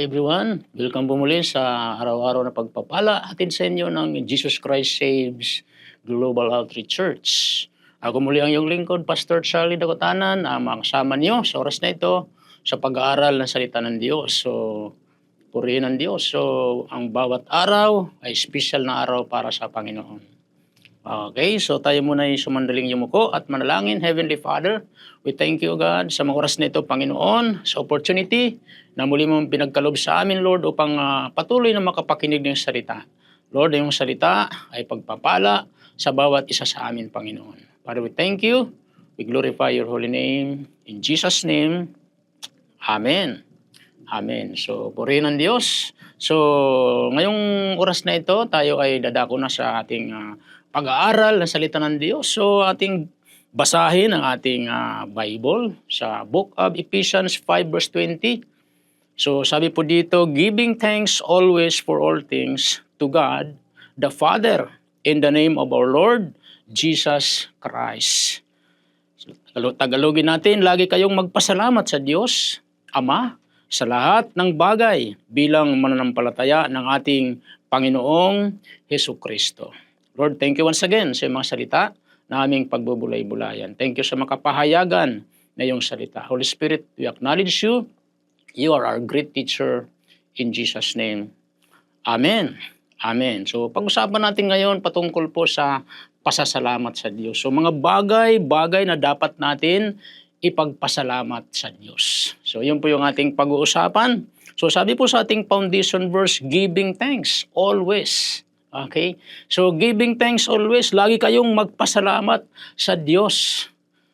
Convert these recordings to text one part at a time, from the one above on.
Everyone, welcome po muli sa araw-araw na pagpapala atin sa inyo ng Jesus Christ Saves Global Outreach Church. Ako muli ang iyong lingkod, Pastor Charlie Dagotanan, ang makasama niyo sa oras na ito sa pag-aaral ng salita ng Diyos. So, purihin ng Diyos. So, ang bawat araw ay special na araw para sa Panginoon. Okay, so tayo muna ay sumandaling yumuko at manalangin. Heavenly Father, we thank you God sa mga oras na ito, Panginoon, sa opportunity na muli mong pinagkalob sa amin, Lord, upang ah, patuloy na makapakinig ng salita. Lord, yung salita ay pagpapala sa bawat isa sa amin, Panginoon. Father, we thank you. We glorify your holy name. In Jesus' name, Amen. Amen. So, purihin ng Diyos. So, ngayong oras na ito, tayo ay dadako na sa ating ah, pag-aaral ng salita ng Diyos. So, ating basahin ang ating ah, Bible sa Book of Ephesians 5 verse 20. So, sabi po dito, giving thanks always for all things to God, the Father, in the name of our Lord Jesus Christ. Tagalo- Tagalogin natin, lagi kayong magpasalamat sa Diyos, Ama, sa lahat ng bagay bilang mananampalataya ng ating Panginoong Heso Kristo. Lord, thank you once again sa mga salita na aming pagbubulay-bulayan. Thank you sa makapahayagan na iyong salita. Holy Spirit, we acknowledge you. You are our great teacher in Jesus' name. Amen. Amen. So pag-usapan natin ngayon patungkol po sa pasasalamat sa Diyos. So mga bagay, bagay na dapat natin ipagpasalamat sa Diyos. So yun po yung ating pag-uusapan. So sabi po sa ating foundation verse, giving thanks always. Okay? So giving thanks always, lagi kayong magpasalamat sa Diyos.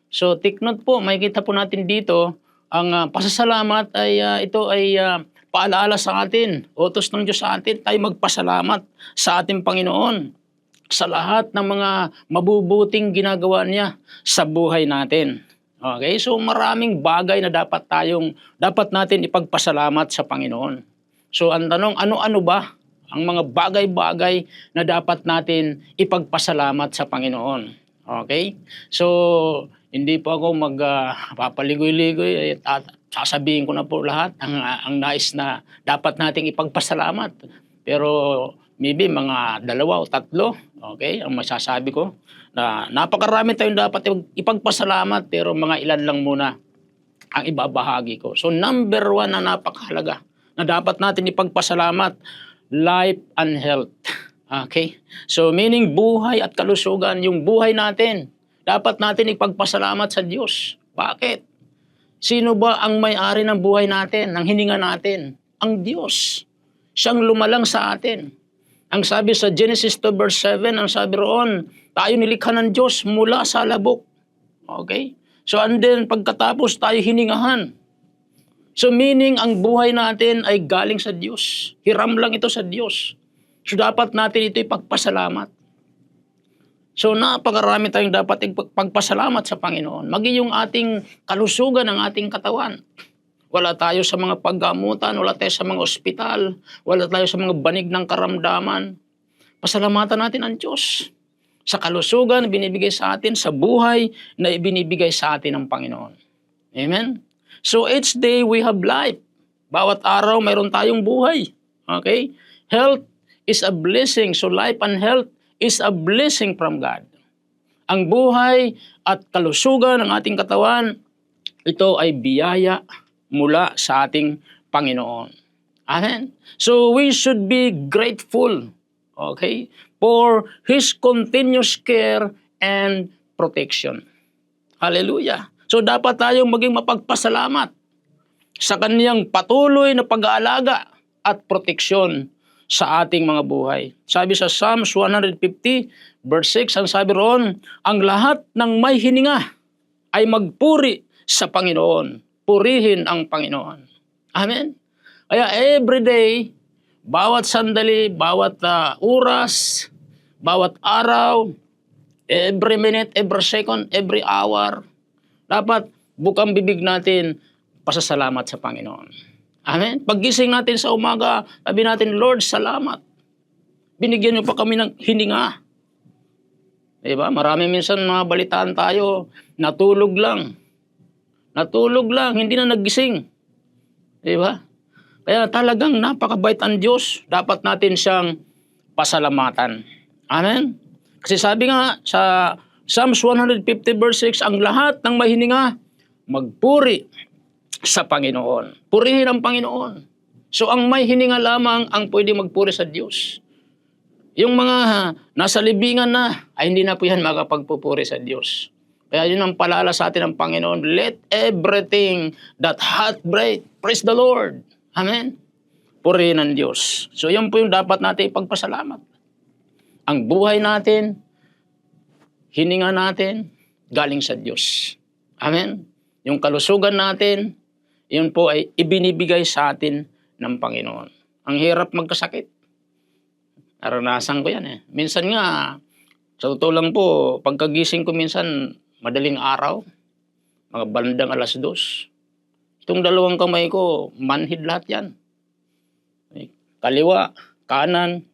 So take note po, makikita po natin dito, ang ah, pasasalamat ay ah, ito ay ah, paalaala sa atin, utos ng Diyos sa atin, tayo magpasalamat sa ating Panginoon sa lahat ng mga mabubuting ginagawa niya sa buhay natin. Okay? So maraming bagay na dapat tayong dapat natin ipagpasalamat sa Panginoon. So ang tanong, ano-ano ba ang mga bagay-bagay na dapat natin ipagpasalamat sa Panginoon? Okay? So hindi po ako magpapaligoy-ligoy at at sasabihin ko na po lahat ang ang nais na dapat nating ipagpasalamat. Pero maybe mga dalawa o tatlo, okay, ang masasabi ko na napakarami tayong dapat ipagpasalamat pero mga ilan lang muna ang ibabahagi ko. So number one na napakahalaga na dapat natin ipagpasalamat, life and health. Okay? So meaning buhay at kalusugan, yung buhay natin, dapat natin ipagpasalamat sa Diyos. Bakit? Sino ba ang may-ari ng buhay natin, ng hininga natin? Ang Diyos. Siyang lumalang sa atin. Ang sabi sa Genesis 2 verse 7, ang sabi roon, tayo nilikha ng Diyos mula sa labok. Okay? So and then pagkatapos tayo hiningahan. So meaning ang buhay natin ay galing sa Diyos. Hiram lang ito sa Diyos. So dapat natin ito ipagpasalamat. So napakarami tayong dapat ipagpasalamat sa Panginoon. Maging yung ating kalusugan ng ating katawan. Wala tayo sa mga paggamutan, wala tayo sa mga ospital, wala tayo sa mga banig ng karamdaman. Pasalamatan natin ang Diyos sa kalusugan na binibigay sa atin, sa buhay na ibinibigay sa atin ng Panginoon. Amen? So each day we have life. Bawat araw mayroon tayong buhay. Okay? Health is a blessing. So life and health is a blessing from God. Ang buhay at kalusugan ng ating katawan, ito ay biyaya mula sa ating Panginoon. Amen? So we should be grateful, okay, for His continuous care and protection. Hallelujah. So dapat tayong maging mapagpasalamat sa kaniyang patuloy na pag-aalaga at proteksyon sa ating mga buhay. Sabi sa Psalms 150 verse 6, ang sabi roon, ang lahat ng may hininga ay magpuri sa Panginoon. Purihin ang Panginoon. Amen? Kaya every day, bawat sandali, bawat ah, oras, bawat araw, every minute, every second, every hour, dapat bukang bibig natin, pasasalamat sa Panginoon. Amen? Paggising natin sa umaga, sabi natin, Lord, salamat. Binigyan niyo pa kami ng hininga. Diba? Marami minsan mga balitaan tayo, natulog lang. Natulog lang, hindi na nagising. Diba? Kaya talagang napakabait ang Diyos. Dapat natin siyang pasalamatan. Amen? Kasi sabi nga sa Psalms 150 verse 6, ang lahat ng mahininga, magpuri sa Panginoon. Purihin ang Panginoon. So ang may hininga lamang ang pwede magpuri sa Diyos. Yung mga nasa libingan na, ay hindi na po yan makapagpupuri sa Diyos. Kaya yun ang palala sa atin ng Panginoon, let everything that hath breath, praise the Lord. Amen? Purihin ang Diyos. So yun po yung dapat natin ipagpasalamat. Ang buhay natin, hininga natin, galing sa Diyos. Amen? Yung kalusugan natin, yun po ay ibinibigay sa atin ng Panginoon. Ang hirap magkasakit. Naranasan ko yan eh. Minsan nga, sa totoo lang po, pagkagising ko minsan, madaling araw, mga bandang alas dos. Itong dalawang kamay ko, manhid lahat yan. Kaliwa, kanan,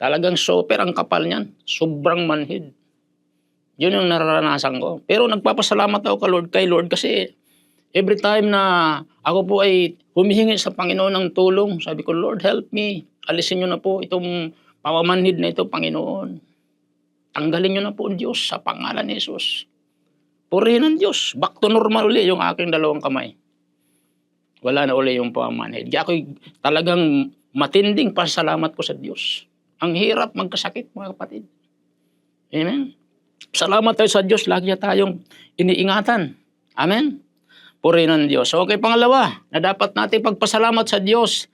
talagang super ang kapal niyan. Sobrang manhid. Yun yung nararanasan ko. Pero nagpapasalamat ako kay Lord, kay Lord kasi every time na ako po ay humihingi sa Panginoon ng tulong, sabi ko, Lord, help me. Alisin niyo na po itong pamamanhid na ito, Panginoon. Tanggalin niyo na po, Diyos, sa pangalan ni Jesus. Purihin ng Diyos. Back to normal uli yung aking dalawang kamay. Wala na uli yung pamamanhid. Kaya ako'y talagang matinding pasalamat ko sa Diyos. Ang hirap magkasakit, mga kapatid. Amen? Salamat tayo sa Diyos. Lagi niya tayong iniingatan. Amen? Purihin ng Diyos. Okay, pangalawa, na dapat natin pagpasalamat sa Diyos,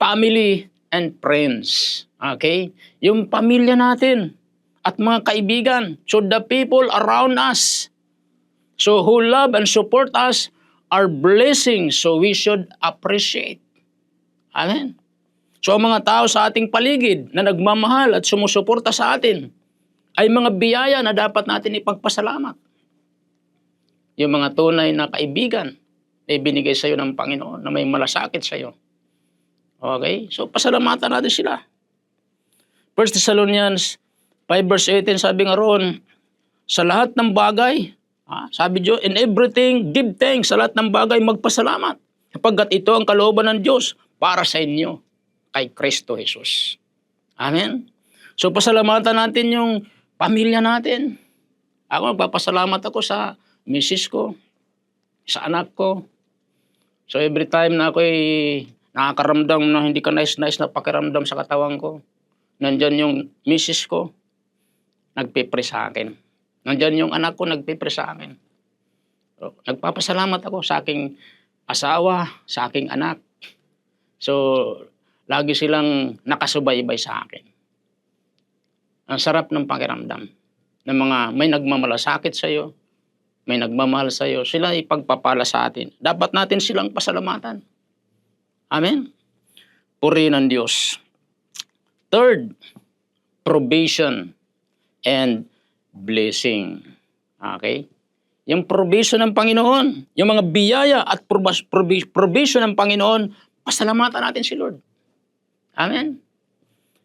family and friends. Okay? Yung pamilya natin at mga kaibigan. So the people around us, so who love and support us, are blessings. So we should appreciate. Amen? So ang mga tao sa ating paligid na nagmamahal at sumusuporta sa atin ay mga biyaya na dapat natin ipagpasalamat. Yung mga tunay na kaibigan na ibinigay sa iyo ng Panginoon na may malasakit sa iyo. Okay? So pasalamatan natin sila. 1 Thessalonians 5 verse 18 sabi nga roon, sa lahat ng bagay, ah, sabi Diyos, in everything, give thanks. Sa lahat ng bagay, magpasalamat. Kapagkat ito ang kalooban ng Diyos para sa inyo kay Kristo Jesus. Amen? So pasalamatan natin yung pamilya natin. Ako magpapasalamat ako sa misis ko, sa anak ko. So every time na ako'y nakakaramdam na hindi ka nice-nice na pakiramdam sa katawan ko, nandyan yung misis ko, nagpipre sa akin. Nandyan yung anak ko, nagpipre sa akin. So, nagpapasalamat ako sa aking asawa, sa aking anak. So, lagi silang nakasubaybay sa akin. Ang sarap ng pakiramdam ng mga may nagmamalasakit sa iyo, may nagmamahal sa iyo, sila ipagpapala sa atin. Dapat natin silang pasalamatan. Amen? Purihin ng Diyos. Third, probation and blessing. Okay? Yung provision ng Panginoon, yung mga biyaya at provision ng Panginoon, pasalamatan natin si Lord. Amen?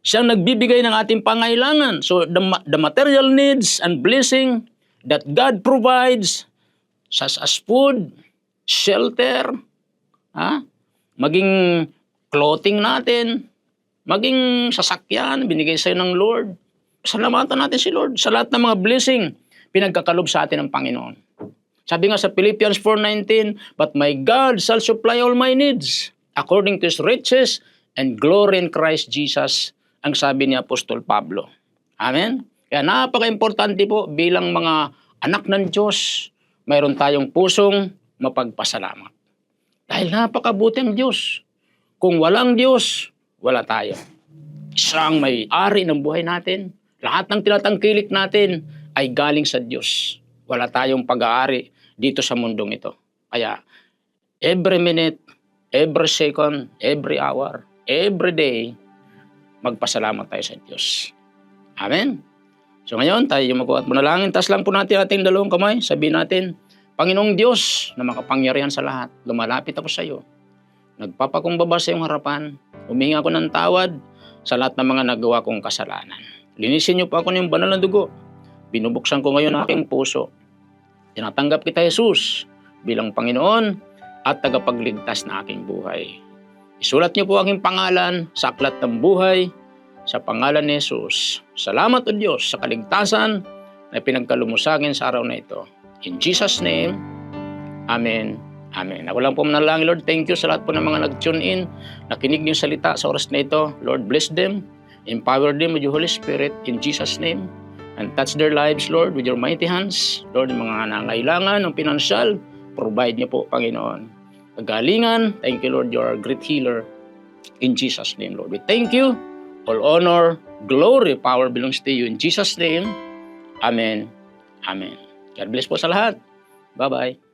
Siyang nagbibigay ng ating pangailangan. So the, the material needs and blessing that God provides, such as food, shelter, ha? maging clothing natin, maging sasakyan, binigay sa'yo ng Lord. Salamatan natin si Lord sa lahat ng mga blessing pinagkakalob sa atin ng Panginoon. Sabi nga sa Philippians 4.19, But my God shall supply all my needs according to His riches and glory in Christ Jesus, ang sabi ni Apostol Pablo. Amen? Kaya napaka-importante po bilang mga anak ng Diyos, mayroon tayong pusong mapagpasalamat. Dahil napakabuti ang Diyos. Kung walang Diyos, wala tayo. Siya ang may-ari ng buhay natin. Lahat ng tinatangkilik natin ay galing sa Diyos. Wala tayong pag-aari dito sa mundong ito. Kaya, every minute, every second, every hour, every day, magpasalamat tayo sa Diyos. Amen? So ngayon, tayo yung magkuhat manalangin. Tas lang po natin ating dalawang kamay. Sabihin natin, Panginoong Diyos na makapangyarihan sa lahat, lumalapit ako sa iyo. Nagpapakumbaba sa iyong harapan. Humingi ako ng tawad sa lahat ng mga nagawa kong kasalanan. Linisin niyo po ako ng banal na dugo. Binubuksan ko ngayon aking puso. Tinatanggap kita, Jesus, bilang Panginoon at tagapagligtas na aking buhay. Isulat niyo po ang aking pangalan sa aklat ng buhay sa pangalan ni Jesus. Salamat o Diyos sa kaligtasan na pinagkalumusakin sa araw na ito. In Jesus' name, Amen. Amen. Ako lang po manalangin, Lord. Thank you sa lahat po ng mga nag-tune in, nakinig niyo salita sa oras na ito. Lord, bless them. Empower them with your Holy Spirit in Jesus' name. And touch their lives, Lord, with your mighty hands. Lord, mga nangailangan ng pinansyal, provide niyo po, Panginoon. Kagalingan, thank you, Lord, you are a great healer. In Jesus' name, Lord. We thank you. All honor, glory, power belongs to you. In Jesus' name, Amen. Amen. God bless po sa lahat. Bye-bye.